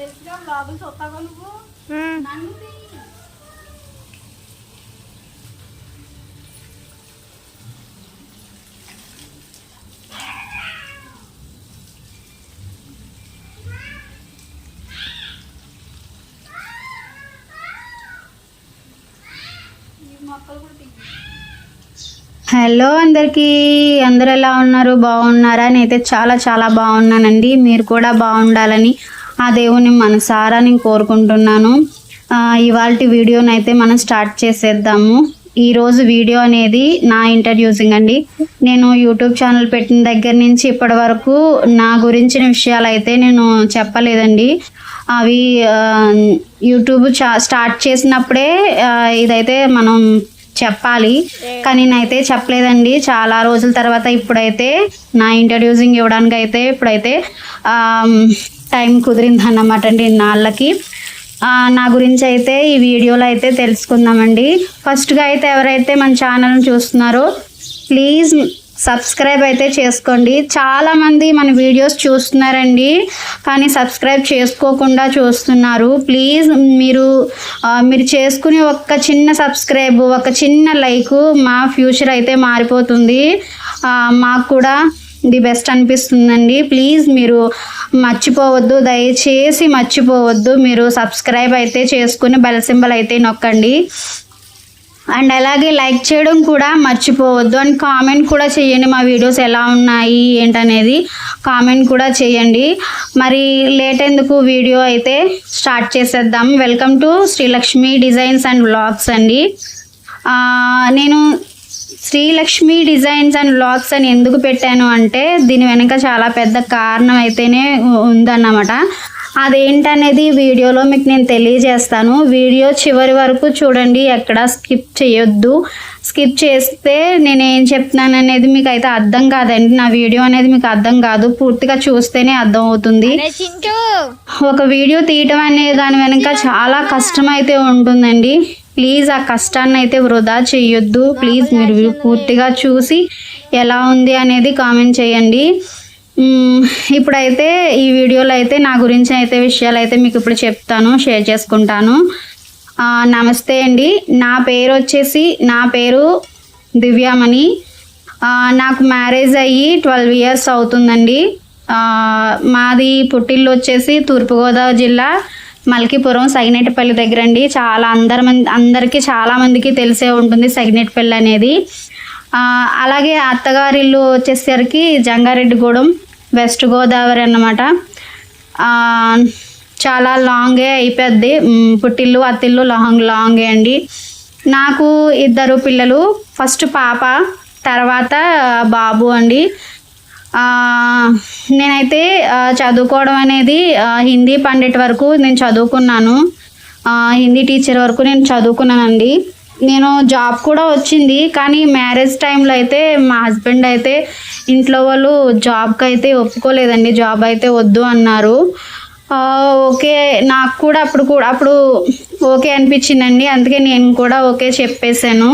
చూస్తావా నువ్వు. నన్ను. హలో అందరికీ. అందరు ఎలా ఉన్నారు? బాగున్నారా? నేనైతే చాలా చాలా బాగున్నానండి. మీరు కూడా బాగుండాలని ఆ దేవుని మనసారా నేను కోరుకుంటున్నాను. ఇవాళ వీడియోని అయితే మనం స్టార్ట్ చేసేద్దాము. ఈరోజు వీడియో అనేది నా ఇంట్రడ్యూసింగ్ అండి. నేను యూట్యూబ్ ఛానల్ పెట్టిన దగ్గర నుంచి ఇప్పటి వరకు నా గురించిన విషయాలు అయితే నేను చెప్పలేదండి. అవి యూట్యూబ్ చా స్టార్ట్ చేసినప్పుడే ఇదైతే మనం చెప్పాలి. కానీ నేనైతే చెప్పలేదండి. చాలా రోజుల తర్వాత ఇప్పుడైతే నా ఇంట్రడ్యూసింగ్ ఇవ్వడానికి అయితే ఇప్పుడైతే టైం కుదిరింది అన్నమాట అండి ఇన్నాళ్ళకి. నా గురించి అయితే ఈ వీడియోలో అయితే తెలుసుకుందామండి. ఫస్ట్గా అయితే ఎవరైతే మన ఛానల్ని చూస్తున్నారో ప్లీజ్ సబ్స్క్రైబ్ అయితే చేసుకోండి. చాలామంది మన వీడియోస్ చూస్తున్నారండి కానీ సబ్స్క్రైబ్ చేసుకోకుండా చూస్తున్నారు. ప్లీజ్ మీరు మీరు చేసుకునే ఒక చిన్న సబ్స్క్రైబ్ ఒక చిన్న లైక్ మా ఫ్యూచర్ అయితే మారిపోతుంది. మాకు కూడా ది బెస్ట్ అనిపిస్తుందండి. ప్లీజ్ మీరు మర్చిపోవద్దు. దయచేసి మర్చిపోవద్దు. మీరు సబ్స్క్రైబ్ అయితే చేసుకుని బెల్ సింబల్ అయితే నొక్కండి. అండ్ అలాగే లైక్ చేయడం కూడా మర్చిపోవద్దు. అండ్ కామెంట్ కూడా చేయండి మా వీడియోస్ ఎలా ఉన్నాయి ఏంటనేది. కామెంట్ కూడా చేయండి. మరి లేట్ ఎందుకు వీడియో అయితే స్టార్ట్ చేసేద్దాం. Welcome to Srilakshmi designs and blogs అండి. నేను శ్రీలక్ష్మి డిజైన్స్ అండ్ వ్లాగ్స్ అని ఎందుకు పెట్టాను అంటే దీని వెనుక చాలా పెద్ద కారణం అయితేనే ఉందన్నమాట. అదేంటనేది వీడియోలో మీకు నేను తెలియజేస్తాను. వీడియో చివరి వరకు చూడండి ఎక్కడ స్కిప్ చేయొద్దు. స్కిప్ చేస్తే నేను ఏం చెప్తున్నాను అనేది మీకు అయితే అర్థం కాదండి. నా వీడియో అనేది మీకు అర్థం కాదు. పూర్తిగా చూస్తేనే అర్థం అవుతుంది. ఒక వీడియో తీయటం అనే దాని వెనుక చాలా కష్టం అయితే ఉంటుందండి. ప్లీజ్ ఆ కష్టాన్ని అయితే వృధా చేయొద్దు. ప్లీజ్ మీరు పూర్తిగా చూసి ఎలా ఉంది అనేది కామెంట్ చేయండి. ఇప్పుడైతే ఈ వీడియోలో అయితే నా గురించి అయితే విషయాలు అయితే మీకు ఇప్పుడు చెప్తాను షేర్ చేసుకుంటాను. నమస్తే అండి. నా పేరు వచ్చేసి నా పేరు దివ్యామణి. నాకు మ్యారేజ్ అయ్యి ట్వెల్వ్ ఇయర్స్ అవుతుందండి. మాది పుట్టిల్లు వచ్చేసి తూర్పుగోదావరి జిల్లా మల్కీపురం సగినేటిపల్లి దగ్గర అండి చాలా అందరి మంది అందరికీ చాలామందికి తెలిసే ఉంటుంది సగినేటిపల్లి అనేది. అలాగే అత్తగారిల్లు వచ్చేసరికి జంగారెడ్డిగూడెం వెస్ట్ గోదావరి అన్నమాట. చాలా లాంగే అయిపోద్ది. పుట్టిల్లు అత్తిల్లు లాంగ్ లాంగే అండి. నాకు ఇద్దరు పిల్లలు ఫస్ట్ పాప తర్వాత బాబు అండి. నేనైతే చదువుకోవడం అనేది హిందీ పండిట్ వరకు నేను చదువుకున్నాను. హిందీ టీచర్ వరకు నేను చదువుకున్నానండి. నేను జాబ్ కూడా వచ్చింది కానీ మ్యారేజ్ టైంలో అయితే మా హస్బెండ్ అయితే ఇంట్లో వాళ్ళు జాబ్కి అయితే ఒప్పుకోలేదండి. జాబ్ అయితే వద్దు అన్నారు. ఓకే నాకు కూడా అప్పుడు కూడా అప్పుడు ఓకే అనిపించిందండి. అందుకే నేను కూడా ఓకే చెప్పేశాను.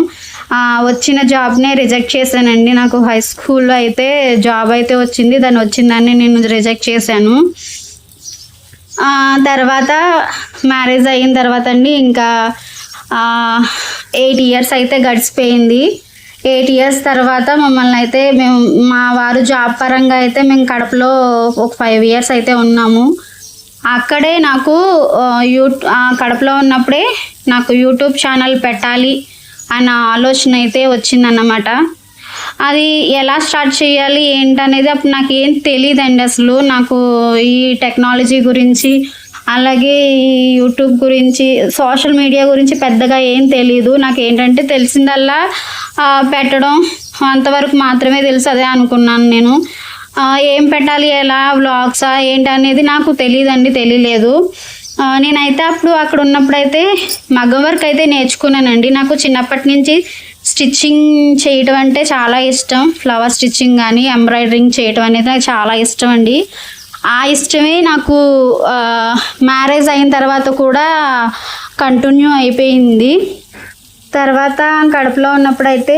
వచ్చిన జాబ్నే రిజెక్ట్ చేశానండి. నాకు హై స్కూల్లో అయితే జాబ్ అయితే వచ్చింది. దాన్ని వచ్చిందాన్ని నేను రిజెక్ట్ చేశాను. తర్వాత మ్యారేజ్ అయిన తర్వాత అండి ఇంకా ఎయిట్ ఇయర్స్ అయితే గడిచిపోయింది. ఎయిట్ ఇయర్స్ తర్వాత మమ్మల్ని అయితే మేము మా వారు జాబ్ పరంగా అయితే మేము కడపలో ఒక ఫైవ్ ఇయర్స్ అయితే ఉన్నాము. అక్కడే నాకు యూ కడపలో ఉన్నప్పుడే నాకు యూట్యూబ్ ఛానల్ పెట్టాలి అన్న ఆలోచన అయితే వచ్చిందన్నమాట. అది ఎలా స్టార్ట్ చేయాలి ఏంటనేది అప్పుడు నాకు ఏం తెలియదండి అసలు. నాకు ఈ టెక్నాలజీ గురించి అలాగే ఈ యూట్యూబ్ గురించి సోషల్ మీడియా గురించి పెద్దగా ఏం తెలియదు నాకు ఏంటంటే తెలిసిందల్లా పెట్టడం అంతవరకు మాత్రమే తెలుసు అదే అనుకున్నాను నేను. ఏం పెట్టాలి ఎలా వ్లాగ్సా ఏంటి అనేది నాకు తెలియదండి తెలియలేదు. నేనైతే అప్పుడు అక్కడ ఉన్నప్పుడైతే మగ్గం వర్క్ అయితే నేర్చుకున్నానండి. నాకు చిన్నప్పటి నుంచి స్టిచ్చింగ్ చేయటం అంటే చాలా ఇష్టం. ఫ్లవర్ స్టిచ్చింగ్ కానీ ఎంబ్రాయిడరింగ్ చేయటం అనేది నాకు చాలా ఇష్టం అండి. ఆ ఇష్టమే నాకు మ్యారేజ్ అయిన తర్వాత కూడా కంటిన్యూ అయిపోయింది. తర్వాత కడుపులో ఉన్నప్పుడైతే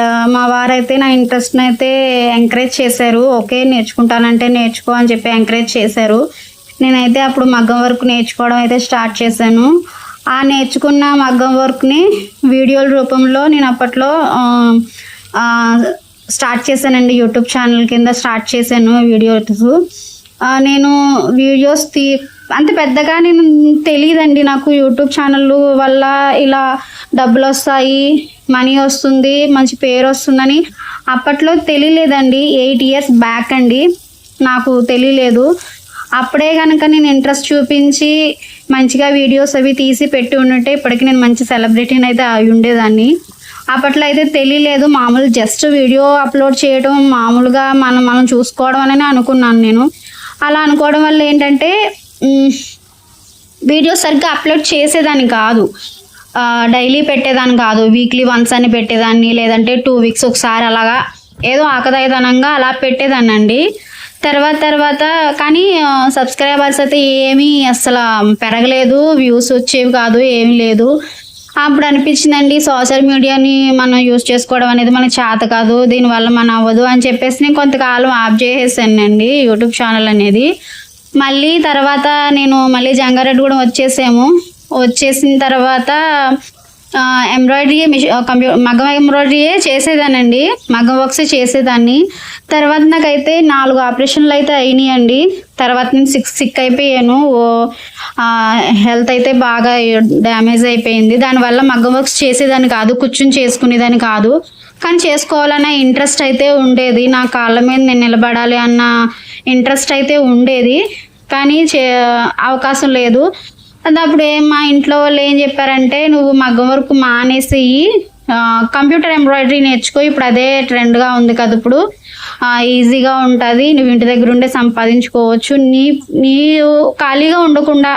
ఆ, మా వారైతే నా ఇంట్రెస్ట్ని అయితే ఎంకరేజ్ చేశారు. ఓకే నేర్చుకుంటానంటే నేర్చుకో అని చెప్పి ఎంకరేజ్ చేశారు. నేనైతే అప్పుడు మగ్గం వర్క్ నేర్చుకోవడం అయితే స్టార్ట్ చేశాను. ఆ నేర్చుకున్న మగ్గం వర్క్ని వీడియోల రూపంలో నేను అప్పట్లో స్టార్ట్ చేశానండి. యూట్యూబ్ ఛానల్ కింద స్టార్ట్ చేశాను వీడియోస్. నేను వీడియోస్ తీ అంత పెద్దగా నేను తెలియదండి నాకు యూట్యూబ్ ఛానల్ వల్ల ఇలా డబ్బులు వస్తాయి మనీ వస్తుంది మంచి పేరు వస్తుందని అప్పట్లో తెలియలేదండి. ఎయిట్ ఇయర్స్ బ్యాక్ అండి. నాకు తెలియలేదు. అప్పుడే కనుక నేను ఇంట్రెస్ట్ చూపించి మంచిగా వీడియోస్ అవి తీసి పెట్టి ఉండుంటే ఇప్పటికి నేను మంచి సెలబ్రిటీని అయితే అయి ఉండేదాన్ని. అప్పట్లో అయితే తెలియలేదు మామూలు జస్ట్ వీడియో అప్లోడ్ చేయడం మామూలుగా మనం మనం చూసుకోవడం అని అనుకున్నాను నేను. అలా అనుకోవడం వల్ల ఏంటంటే వీడియో సరిగ్గా అప్లోడ్ చేసేదాన్ని కాదు. డైలీ పెట్టేదాన్ని కాదు. వీక్లీ వన్స్ అని పెట్టేదాన్ని లేదంటే టూ వీక్స్ ఒకసారి అలాగా ఏదో ఆకదాయితనంగా అలా పెట్టేదాన్ని అండి తర్వాత తర్వాత కానీ సబ్స్క్రైబర్స్ అయితే ఏమీ అసలు పెరగలేదు. వ్యూస్ వచ్చేవి కాదు ఏమీ లేదు. అప్పుడు అనిపించిందండి సోషల్ మీడియాని మనం యూస్ చేసుకోవడం అనేది మనకి చేత కాదు దీనివల్ల మనం అవ్వదు అని చెప్పేసి నేను కొంతకాలం ఆఫ్ చేసేసానండి యూట్యూబ్ ఛానల్ అనేది. మళ్ళీ తర్వాత నేను మళ్ళీ జంగారెడ్డి కూడా వచ్చేసాము. వచ్చేసిన తర్వాత ఎంబ్రాయిడరీ మిషన్ కంప్యూ మగ్గం ఎంబ్రాయిడరీయే చేసేదానండి మగ్గం వర్క్స్ చేసేదాన్ని. తర్వాత నాకైతే నాలుగు ఆపరేషన్లు అయితే అయినాయండి. తర్వాత నేను సిక్స్ సిక్ అయిపోయాను. ఓ హెల్త్ అయితే బాగా డ్యామేజ్ అయిపోయింది. దానివల్ల మగ్గం వర్క్స్ చేసేదాన్ని కాదు కూర్చుని చేసుకునేదాన్ని కాదు. కానీ చేసుకోవాలన్న ఇంట్రెస్ట్ అయితే ఉండేది. నా కాళ్ళ మీద నేను నిలబడాలి అన్న ఇంట్రెస్ట్ అయితే ఉండేది. కానీ చే అవకాశం లేదు. అది అప్పుడు ఏం మా ఇంట్లో వాళ్ళు ఏం చెప్పారంటే నువ్వు మగ్గం వరకు మానేసి కంప్యూటర్ ఎంబ్రాయిడరీ నేర్చుకో. ఇప్పుడు అదే ట్రెండ్గా ఉంది కదా ఇప్పుడు. ఈజీగా ఉంటుంది. నువ్వు ఇంటి దగ్గర ఉండే సంపాదించుకోవచ్చు. నీ నీవు ఖాళీగా ఉండకుండా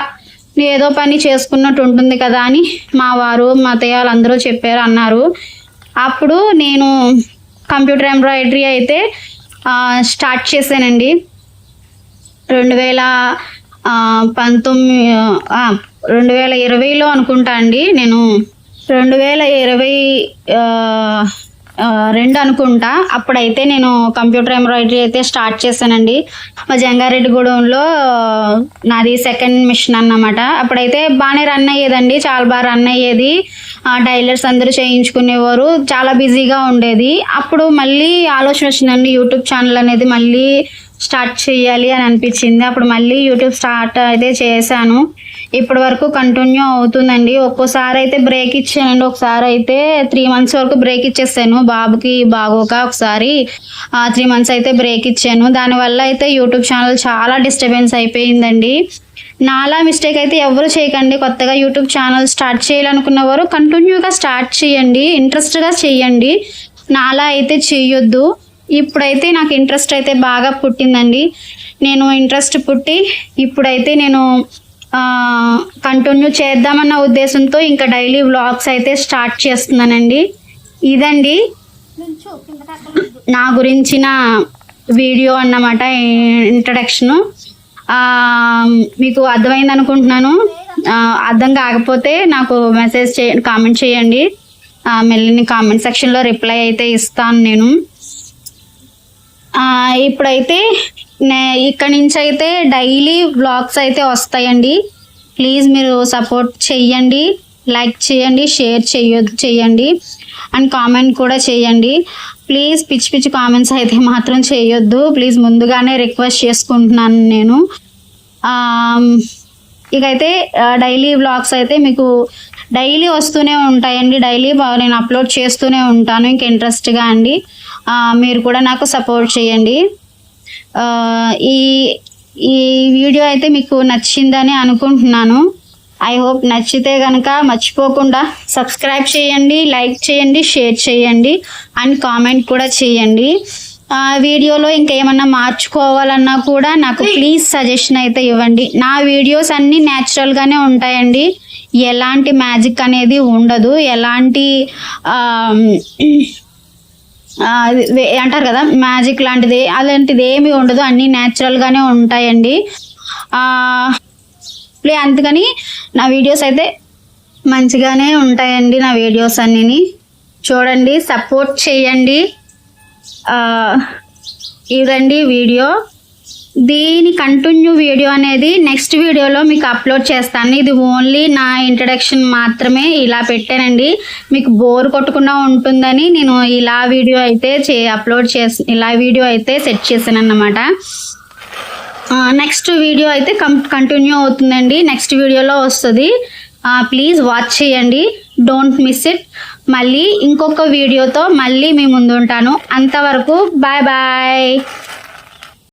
నీ ఏదో పని చేసుకున్నట్టు ఉంటుంది కదా అని మా వారు మా అత్తయ్య వాళ్ళందరూ చెప్పారు అన్నారు. అప్పుడు నేను కంప్యూటర్ ఎంబ్రాయిడరీ అయితే స్టార్ట్ చేశానండి. రెండు వేల పంతొమ్మిది రెండు వేల ఇరవైలో అనుకుంటా అండి నేను. రెండు వేల ఇరవై రెండు అనుకుంటా. అప్పుడైతే నేను కంప్యూటర్ ఎంబ్రాయిడరీ అయితే స్టార్ట్ చేశానండి. మా జంగారెడ్డిగూడెంలో నాది సెకండ్ మిషన్ అన్నమాట. అప్పుడైతే బాగానే రన్ అయ్యేదండి చాలా బాగా రన్ అయ్యేది. ఆ, టైలర్స్ అందరూ చేయించుకునేవారు చాలా బిజీగా ఉండేది. అప్పుడు మళ్ళీ ఆలోచన వచ్చిందండి యూట్యూబ్ ఛానల్ అనేది మళ్ళీ స్టార్ట్ చేయాలి అని అనిపించింది. అప్పుడు మళ్ళీ యూట్యూబ్ స్టార్ట్ అయితే చేశాను. ఇప్పటి వరకు కంటిన్యూ అవుతుందండి. ఒక్కోసారి అయితే బ్రేక్ ఇచ్చానండి ఒకసారి అయితే త్రీ మంత్స్ వరకు బ్రేక్ ఇచ్చేసాను బాబుకి బాగోక ఒకసారి త్రీ మంత్స్ అయితే బ్రేక్ ఇచ్చాను. దానివల్ల అయితే యూట్యూబ్ ఛానల్ చాలా డిస్టర్బెన్స్ అయిపోయిందండి. నాలా మిస్టేక్ అయితే ఎవరు చేయకండి. కొత్తగా యూట్యూబ్ ఛానల్ స్టార్ట్ చేయాలనుకున్నవారు కంటిన్యూగా స్టార్ట్ చేయండి. ఇంట్రెస్ట్గా చేయండి. నాలా అయితే చేయొద్దు. ఇప్పుడైతే నాకు ఇంట్రెస్ట్ అయితే బాగా పుట్టిందండి. నేను ఇంట్రెస్ట్ పుట్టి ఇప్పుడైతే నేను కంటిన్యూ చేద్దామన్న ఉద్దేశంతో ఇంకా డైలీ వ్లాగ్స్ అయితే స్టార్ట్ చేస్తున్నానండి. ఇదండి. నా గురించిన వీడియో అన్నమాట ఇంట్రడక్షను. మీకు అర్థమైంది అనుకుంటున్నాను. అర్థం కాకపోతే నాకు మెసేజ్ చే కామెంట్ చేయండి. ఆ, మెల్లిని కామెంట్ సెక్షన్లో రిప్లై అయితే ఇస్తాను నేను. ఇప్పుడైతే నే ఇక్కడి నుంచి అయితే డైలీ బ్లాగ్స్ అయితే వస్తాయండి. ప్లీజ్ మీరు సపోర్ట్ చెయ్యండి. లైక్ చేయండి షేర్ చేయొద్దు చేయండి అండ్ కామెంట్ కూడా చేయండి ప్లీజ్ పిచ్చి పిచ్చి కామెంట్స్ అయితే మాత్రం చేయొద్దు ప్లీజ్ ముందుగానే రిక్వెస్ట్ చేసుకుంటున్నాను నేను. ఇకైతే డైలీ వ్లాగ్స్ అయితే మీకు డైలీ వస్తూనే ఉంటాయండి. డైలీ నేను అప్లోడ్ చేస్తూనే ఉంటాను. ఇంక ఇంట్రెస్ట్గా అండి. మీరు కూడా నాకు సపోర్ట్ చేయండి. ఈ ఈ వీడియో అయితే మీకు నచ్చిందని అనుకుంటున్నాను. ఐ హోప్ నచ్చితే కనుక మర్చిపోకుండా సబ్స్క్రైబ్ చేయండి లైక్ చేయండి షేర్ చేయండి అండ్ కామెంట్ కూడా చేయండి. వీడియోలో ఇంకేమన్నా మార్చుకోవాలన్నా కూడా నాకు ప్లీజ్ సజెషన్ అయితే ఇవ్వండి. నా వీడియోస్ అన్నీ న్యాచురల్గానే ఉంటాయండి. ఎలాంటి మ్యాజిక్ అనేది ఉండదు. ఎలాంటి అంటారు కదా మ్యాజిక్ లాంటిది అలాంటిది ఏమీ ఉండదు. అన్నీ న్యాచురల్గానే ఉంటాయండి. ప్లే అందుకని నా వీడియోస్ అయితే మంచిగానే ఉంటాయండి నా వీడియోస్ అన్నీ చూడండి సపోర్ట్ చేయండి. ఇదండి వీడియో. దీని కంటిన్యూ వీడియో అనేది నెక్స్ట్ వీడియోలో మీకు అప్లోడ్ చేస్తాను. ఇది ఓన్లీ నా ఇంట్రడక్షన్ మాత్రమే ఇలా పెట్టానండి. మీకు బోర్ కొట్టకుండా ఉంటుందని నేను ఇలా వీడియో అయితే చే అప్లోడ్ చేసి ఇలా వీడియో అయితే సెట్ చేశాను అన్నమాట నెక్స్ట్ వీడియో అయితే కం కంటిన్యూ అవుతుందండి. నెక్స్ట్ వీడియోలో వస్తుంది. ప్లీజ్ వాచ్ చేయండి. డోంట్ మిస్ ఇట్ మళ్ళీ ఇంకొక వీడియోతో మళ్ళీ మీ ముందు ఉంటాను అంతవరకు బాయ్ బాయ్